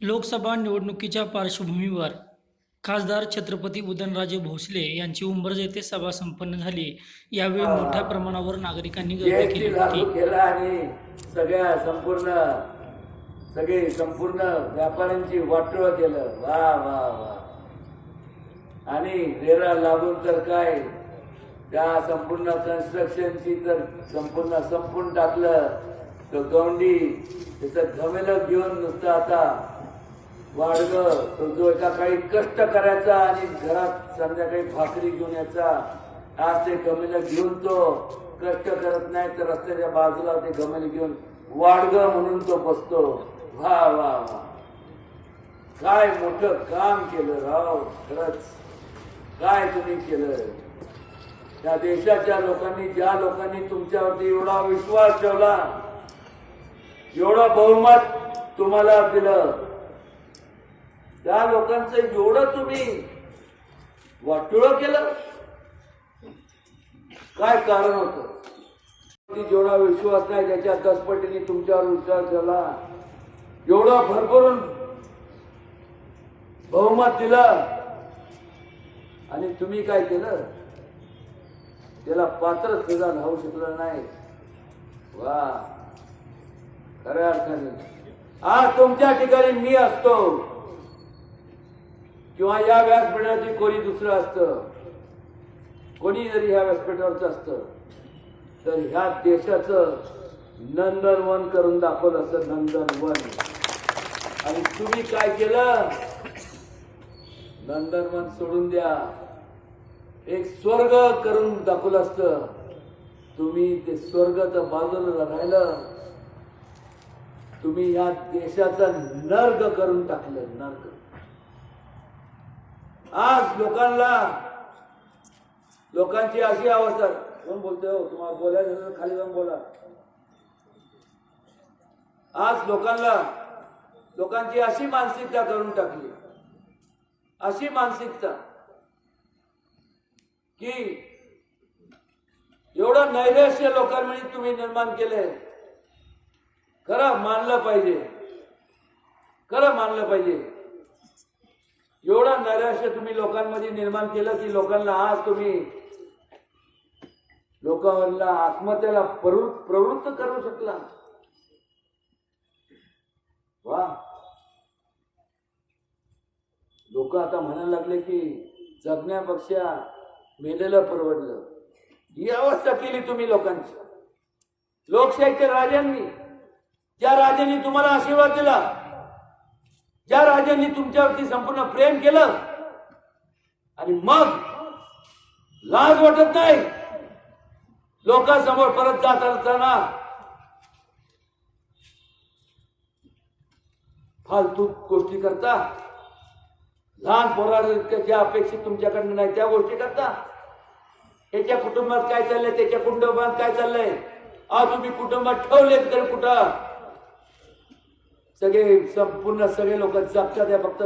लोकसभा निवडणुकीच्या पार्श्वभूमीवर खासदार छत्रपती उदयनराजे भोसले यांची उंबरज येथे सभा संपन्न झाली. यावेळी मोठ्या प्रमाणावर नागरिकांनी गर्दी केली होती. केला आणि सगळ्या संपूर्ण सगळे संपूर्ण व्यापाऱ्यांची वाटोळ केलं. वा वा वा. आणि रेरा लागून तर काय? त्या संपूर्ण कन्स्ट्रक्शनची तर संपूर्ण संपून टाकलं. तो गवंडी त्याचं घमेलं घेऊन नुसतं आता वाढग जो एका काही कष्ट करायचा आणि घरात संध्याकाळी भाकरी घेऊन यायचा. आज ते गमेलं घेऊन तो कष्ट करत नाही तर रस्त्याच्या बाजूला ते गमेले घेऊन वाडग म्हणून तो बसतो. वा वा वा. काय मोठं काम केलं राव खरंच. काय तुम्ही केलं? त्या देशाच्या लोकांनी ज्या लोकांनी तुमच्यावरती एवढा विश्वास ठेवला एवढं बहुमत तुम्हाला दिलं. त्या लोकांचं एवढं तुम्ही वाटोळ केलं? काय कारण होतं? जेवढा विश्वास नाही त्याच्या दसपटीने तुमच्यावर विश्वास झाला. एवढा भरभरून बहुमत दिलं. आणि तुम्ही काय केलं? त्याला पात्र सुद्धा राहू शकलं नाही. वा. खऱ्या अर्थाने. आज तुमच्या ठिकाणी मी असतो. किंवा या व्यासपीठाची कोणी दुसरं असतं कोणी जरी ह्या व्यासपीठावरच असतं तर ह्या देशाचं नंदनवन करून दाखवलं असतं नंदनवन आणि तुम्ही काय केलं? नंदनवन सोडून द्या. एक स्वर्ग करून दाखवलं असतं. तुम्ही ते स्वर्गाचं बाजूला राहिलं. तुम्ही या देशाचा नर्ग करून टाकलं नर्ग आज लोकांना लोकांची अशी अवस्था कोण बोलतोय हो? तुम्हाला बोलायचं खाली जाऊन बोला. आज लोकांना लोकांची अशी मानसिकता करून टाकली. अशी मानसिकता की एवढं नैराश्य लोकांमध्ये तुम्ही निर्माण केलंय. खरं मानलं पाहिजे. खरं मानलं पाहिजे. एवढा नैराश्य तुम्ही लोकांमध्ये निर्माण केलं की लोकांना आज तुम्ही लोकांना आत्महत्याला प्रवृत्त करू शकला. वा. लोक आता म्हणायला लागले की जगण्यापेक्षा मेलेलं परवडलं. ही अवस्था केली तुम्ही लोकांची. लोकशाहीच्या राजांनी ज्या राजांनी तुम्हाला आशीर्वाद दिला ज्या राजांनी तुमच्यावरती संपूर्ण प्रेम केलं आणि मग लाज वाटत नाही. लोकांसमोर परत जात असताना फालतू गोष्टी करता. लहान पोरांच्या ज्या अपेक्षित तुमच्याकडनं नाही त्या गोष्टी करता. त्याच्या कुटुंबात काय चाललंय? त्याच्या कुटुंबात काय चाललंय? आज तुम्ही कुटुंबात ठेवलेत तर कुठं? सगळे संपूर्ण सगळे लोक जगतात आहे. फक्त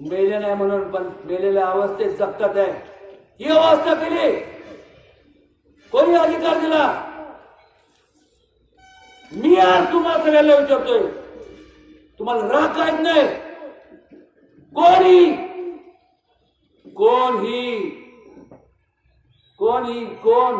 मेले नाही म्हणून पण मेलेल्या अवस्थेत जगतात आहे. ही अवस्था केली. कोणी अधिकार दिला? मी आज तुम्हाला सगळ्यांना विचारतोय. तुम्हाला राग काय नाही? कोणी? कोण ही कोण? ही कोण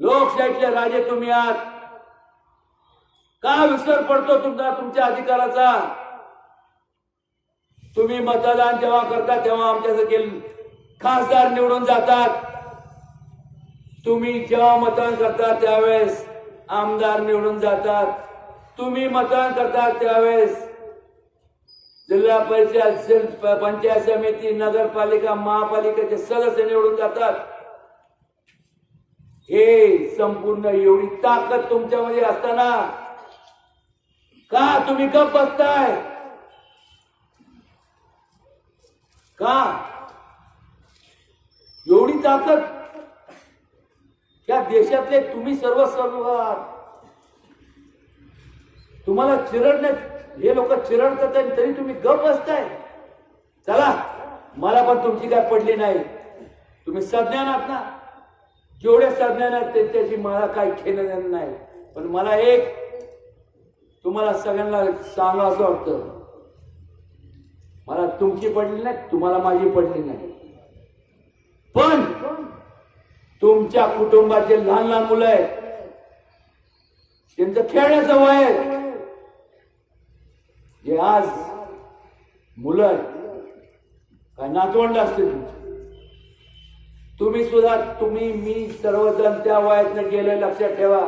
लोकशाहीतले राजे तुम्ही आहात का विसर पडतो तुमचा तुमच्या अधिकाराचा? तुम्ही मतदान जेव्हा करता तेव्हा आमच्यासारखे खासदार निवडून जातात. तुम्ही जेव्हा मतदान करता त्यावेळेस आमदार निवडून जातात. तुम्ही मतदान करता त्यावेळेस जिल्हा परिषद पंचायत समिती नगरपालिका महापालिकेचे सदस्य निवडून जातात. हे संपूर्ण एवढी ताकद तुमच्यामध्ये असताना का तुम्ही गप बसताय? का? एवढी ताकद? या देशातले तुम्ही सर्व सर्व तुम्हाला चिरडण्यात हे लोक चिरडतात आणि तरी तुम्ही गप बसताय. चला मला पण तुमची काय पडली नाही. तुम्ही सज्ञान आहात ना? जेवढे सज्ञान आहेत त्यांच्याशी मला काही खेळ नाही. पण मला एक तुम्हाला सगळ्यांना सांगा असं वाटतं. मला तुमची पडली नाही तुम्हाला माझी पडली नाही. पण तुमच्या कुटुंबाचे लहान लहान मुलं आहेत त्यांचं खेळण्याचं वय आहे. जे आज मुलं आहेत काय नातवंड असतील तुम्ही सुद्धा तुम्ही मी सर्वजण त्या वयातनं गेले लक्षात ठेवा.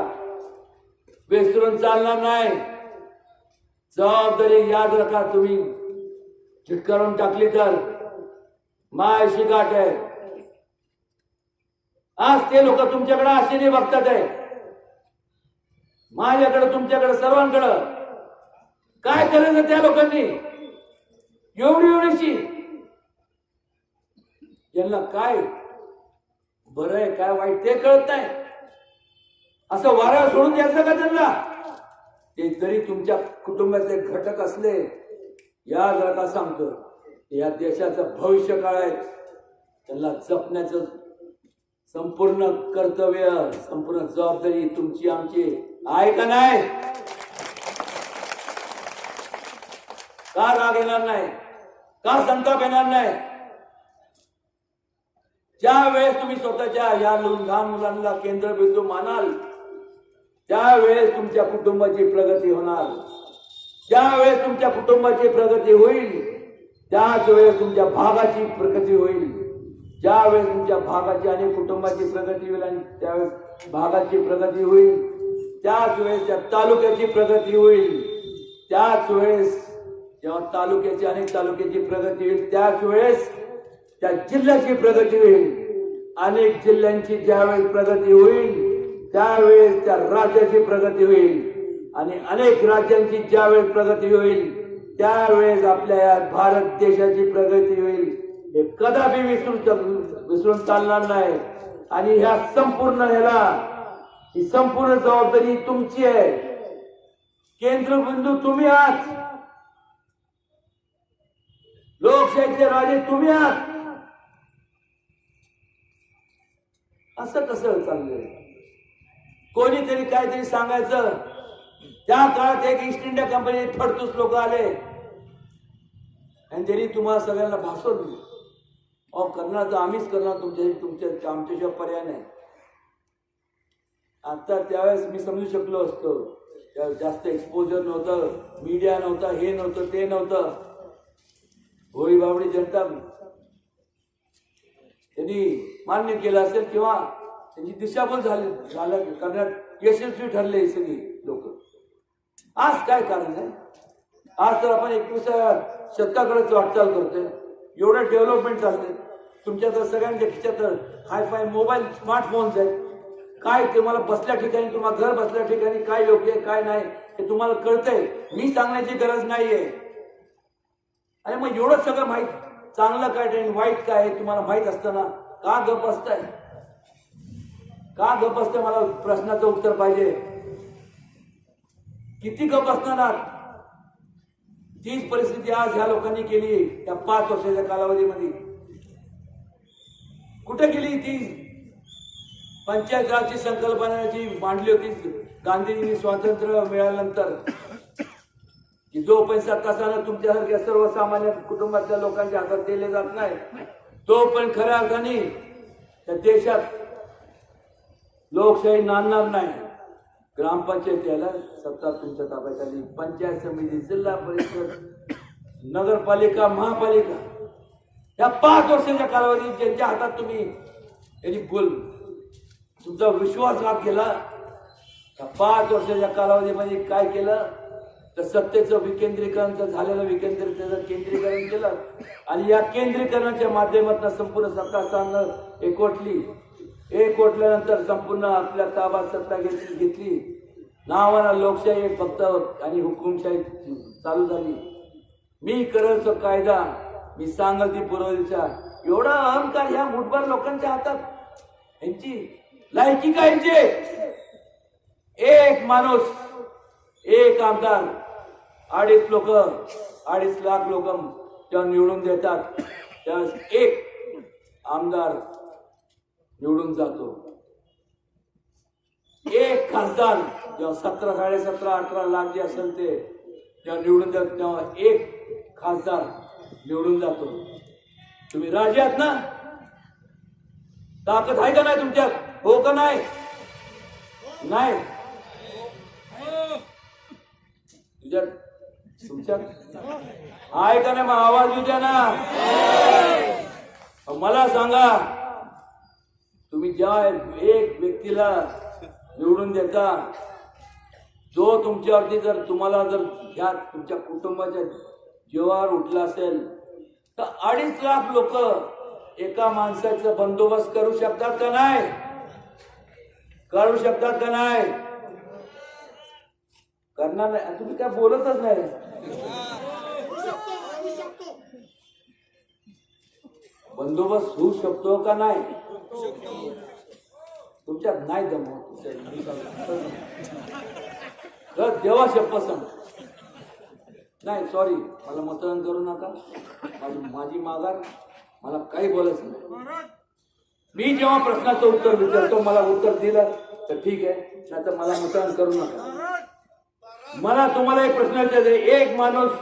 विसरून चालणार नाही. जबाबदारी याद रखा तुम्ही. चिटकारून टाकली तर मायाशी गाठ आहे. आज ते लोक तुमच्याकडे आशेने बघतात आहे. माझ्याकडे तुमच्याकडे सर्वांकडं. काय करायचं त्या लोकांनी? एवढी एवढीशी. यांना काय बरं आहे काय वाईट ते कळत नाही. असं वारा सोडून द्यायचं का त्यांना? ते जरी तुमच्या कुटुंबाचे घटक असले या जरा सांगतो या देशाचं भविष्य काळ आहे? त्यांना जपण्याचं संपूर्ण कर्तव्य संपूर्ण जबाबदारी तुमची आमची. आहे का नाही? का राग येणार नाही? का संताप येणार नाही? ज्या वेळेस तुम्ही स्वतःच्या या लहान मुलांना केंद्रबिंदू मानाल त्यावेळेस तुमच्या कुटुंबाची प्रगती होणार ज्यावेळेस तुमच्या कुटुंबाची प्रगती होईल त्याच वेळेस तुमच्या भागाची प्रगती होईल. ज्यावेळेस तुमच्या भागाची आणि कुटुंबाची प्रगती होईल आणि त्यावेळेस भागाची प्रगती होईल त्याच वेळेस त्या तालुक्याची प्रगती होईल. त्याच वेळेस जेव्हा तालुक्याची अनेक तालुक्याची प्रगती होईल त्याच वेळेस त्या जिल्ह्याची प्रगती होईल. अनेक जिल्ह्यांची ज्यावेळेस प्रगती होईल त्यावेळेस त्या राज्याची प्रगती होईल आणि अनेक राज्यांची ज्यावेळेस प्रगती होईल त्यावेळेस आपल्या या भारत देशाची प्रगती होईल हे कदापि विसरून विसरून चालणार नाही. आणि ह्या संपूर्ण ह्याला ही संपूर्ण जबाबदारी तुमची आहे. केंद्रबिंदू तुम्ही आहात. लोकशाहीचे राजे तुम्ही आहात. असं कसं चाललंय? कोणीतरी काहीतरी सांगायचं. त्या काळात एक ईस्ट इंडिया कंपनी फडतूस लोक आले. आणि त्यांनी तुम्हाला सगळ्यांना भासवलं. अहो करणार तर आम्हीच करणार तुमच्या तुमच्या आमच्याशिवाय पर्याय नाही. आता त्यावेळेस मी समजू शकलो असतो. त्यावेळेस जास्त एक्सपोजर नव्हतं मीडिया नव्हतं हे नव्हतं ते नव्हतं. होळी बाबडी जनता. त्यांनी मान्य केलं असेल किंवा त्यांची दिशाभूल झाली झालं करण्यात यशस्वी ठरले हे सगळी लोक. आज काय कारण आहे? आज तर आपण एकविसाव्या शतकाकडेच वाटचाल करतोय. एवढं डेव्हलपमेंट चाललंय. तुमच्या तर सगळ्यांच्या खिच्यात हाय फाय मोबाईल स्मार्टफोन्स आहेत. काय तुम्हाला बसल्या ठिकाणी तुम्हाला घर बसल्या ठिकाणी काय योग्य आहे काय नाही हे तुम्हाला कळतंय. मी सांगण्याची गरज नाहीये. आणि मग एवढं सगळं माहीत चांगलं काय आणि वाईट काय आहे तुम्हाला माहीत असताना का गप असताय का गप असते? मला प्रश्नाचं उत्तर पाहिजे. किती गप असणार? तीच परिस्थिती आज ह्या लोकांनी केली त्या पाच वर्षाच्या कालावधीमध्ये. कुठे गेली ती? पंचायत राजची संकल्पना जी मांडली होती गांधीजींनी स्वातंत्र्य मिळाल्यानंतर. की जो पैसा कसाला तुमच्यासारख्या सर्वसामान्य कुटुंबातल्या लोकांच्या हातात दिले जात नाही तो पण खऱ्या अर्थाने त्या देशात लोकशाही नांदणार नाही. ग्रामपंचायत यायला सत्ता तुमच्या ताब्यात आली. पंचायत समिती जिल्हा परिषद नगरपालिका महापालिका. या पाच वर्षाच्या कालावधीत ज्यांच्या हातात तुम्ही यांनी बोल तुमचा विश्वासघात केला त्या पाच वर्षाच्या कालावधीमध्ये काय केलं? तर सत्तेचं विकेंद्रीकरण तर झालेलं विकेंद्रीकरण केंद्रीकरण केलं. आणि या केंद्रीकरणाच्या माध्यमातून संपूर्ण सत्ता स्थानं एकवटली. एक ओटल्यानंतर संपूर्ण आपल्या ताबात सत्ता घेतली घेतली. नावाला लोकशाही फक्त आणि हुकुमशाही चालू झाली. मी करेल तो कायदा मी सांगल ती पुरवलीचा एवढा अहंकार ह्या मुठभर लोकांच्या हातात. यांची लायकी काय एक माणूस एक आमदार. अडीच लोक अडीच लाख लोक त्या निवडून देतात. त्या एक आमदार निवडून जातो. एक खासदार जेव्हा सतरा साडेसतरा अठरा लाख जे असेल ते जेव्हा निवडून जात तेव्हा एक खासदार निवडून जातो. तुम्ही राजे आहात ना? ताकद आहे का नाही तुमच्यात? हो का नाही? नाही. तुझ्यात तुमच्यात आहे का नाही? मग आवाज येऊ द्या ना. मला सांगा तुम्ही ज्या एक व्यक्तीला निवडून देता जो तुमच्यावरती जर तुम्हाला जर ह्या तुमच्या कुटुंबाच्या जीवावर उठला असेल तर अडीच लाख लोक एका माणसाचा बंदोबस्त करू शकतात का नाही? करू शकतात का नाही? करणार नाही. तुम्ही काय बोलतच नाही. बंदोबस्त होऊ शकतो का नाही? तुमच्यात नाही जमवत तर देवा शपथ सांग नाही सॉरी मला मतदान करू नका. माझी माझी माघार. मला काही बोलायचं नाही. मी जेव्हा प्रश्नाचं उत्तर विचारतो मला उत्तर दिलं तर ठीक आहे. नाही तर मला मतदान करू नका. मला तुम्हाला एक प्रश्न विचारायचा आहे. एक माणूस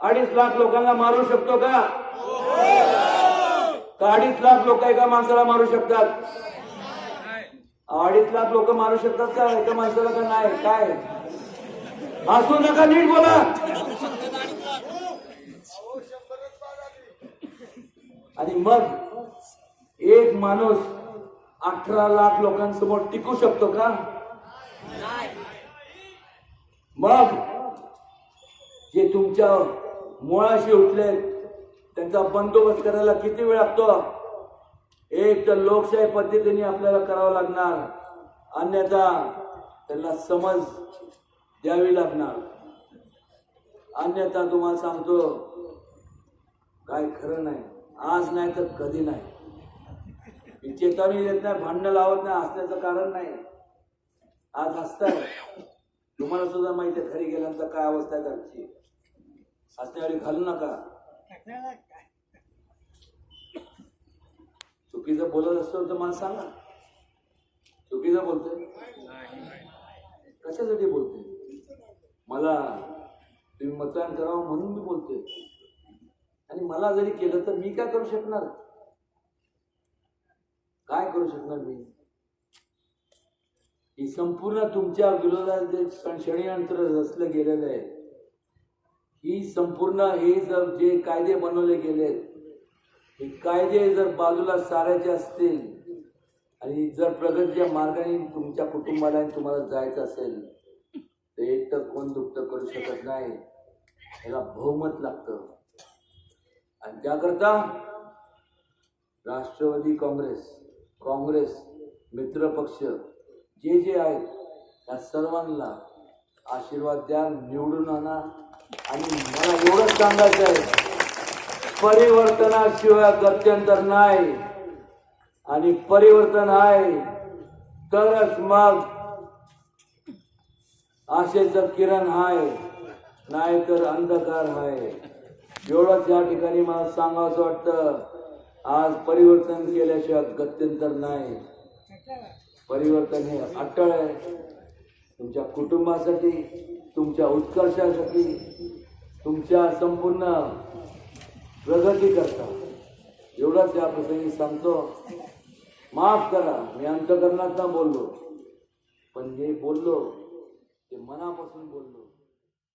अडीच लाख लोकांना मारू शकतो का? का अडीच लाख लोक एका माणसाला मारू शकतात. अडीच लाख लोक मारू शकतात का? एका माणसाला का नाही. काय? हसू नका नीट बोला. आणि मग एक माणूस अठरा लाख लोकांसमोर टिकू शकतो का? मग जे तुमच्या मुळाशी उठले त्यांचा बंदोबस्त करायला किती वेळ लागतो? एक तर लोकशाही पद्धतीने आपल्याला करावं लागणार. अन्यथा त्यांना समज द्यावी लागणार. अन्यथा तुम्हाला सांगतो काय खरं नाही. आज नाही तर कधी नाही. मी चेतावणी देत नाही भांडणं लावत नाही हसण्याचं कारण नाही. आज हसताय. तुम्हाला सुद्धा माहिती आहे खरी गेल्यानंतर काय अवस्था आहे त्याची? हसण्यावाडी घालू नका. चुकीचं बोलत असतो तर मला सांगा. चुकीचं बोलतोय? कशासाठी बोलते मला तुम्ही मतदान करावं म्हणून मी बोलतोय. आणि मला जरी केलं तर मी काय करू शकणार? काय करू शकणार मी? ही संपूर्ण तुमच्या विरोधात जे षण- षडयंत्र रचलं गेलेलं आहे. ही संपूर्ण हे जर जे कायदे बनवले गेलेत हे कायदे जर बाजूला सारायचे असतील आणि जर प्रगतीच्या मार्गाने तुमच्या कुटुंबाला आणि तुम्हाला जायचं असेल तर एकटं कोण दुप्त करू शकत नाही. याला बहुमत लागतं. आणि त्याकरता राष्ट्रवादी काँग्रेस काँग्रेस मित्रपक्ष जे जे आहेत त्या सर्वांना आशीर्वाद द्या निवडून आणा. आणि मला एवढंच सांगायचं आहे परिवर्तनाशिवाय गत्यंतर नाही. आणि परिवर्तन आहे तरच मग आशेचं किरण आहे नाहीतर अंधकार आहे एवढंच या ठिकाणी मला सांगावं वाटतं आज परिवर्तन केल्याशिवाय गत्यंतर नाही. परिवर्तन हे अटळ आहे. तुमच्या कुटुंबासाठी तुमच्या उत्कर्षासाठी तुमच्या संपूर्ण प्रगती करता एवढंच या प्रसंगी सांगतो. माफ करा मी अंतकरणात बोललो. पण जे बोललो ते मनापासून बोललो.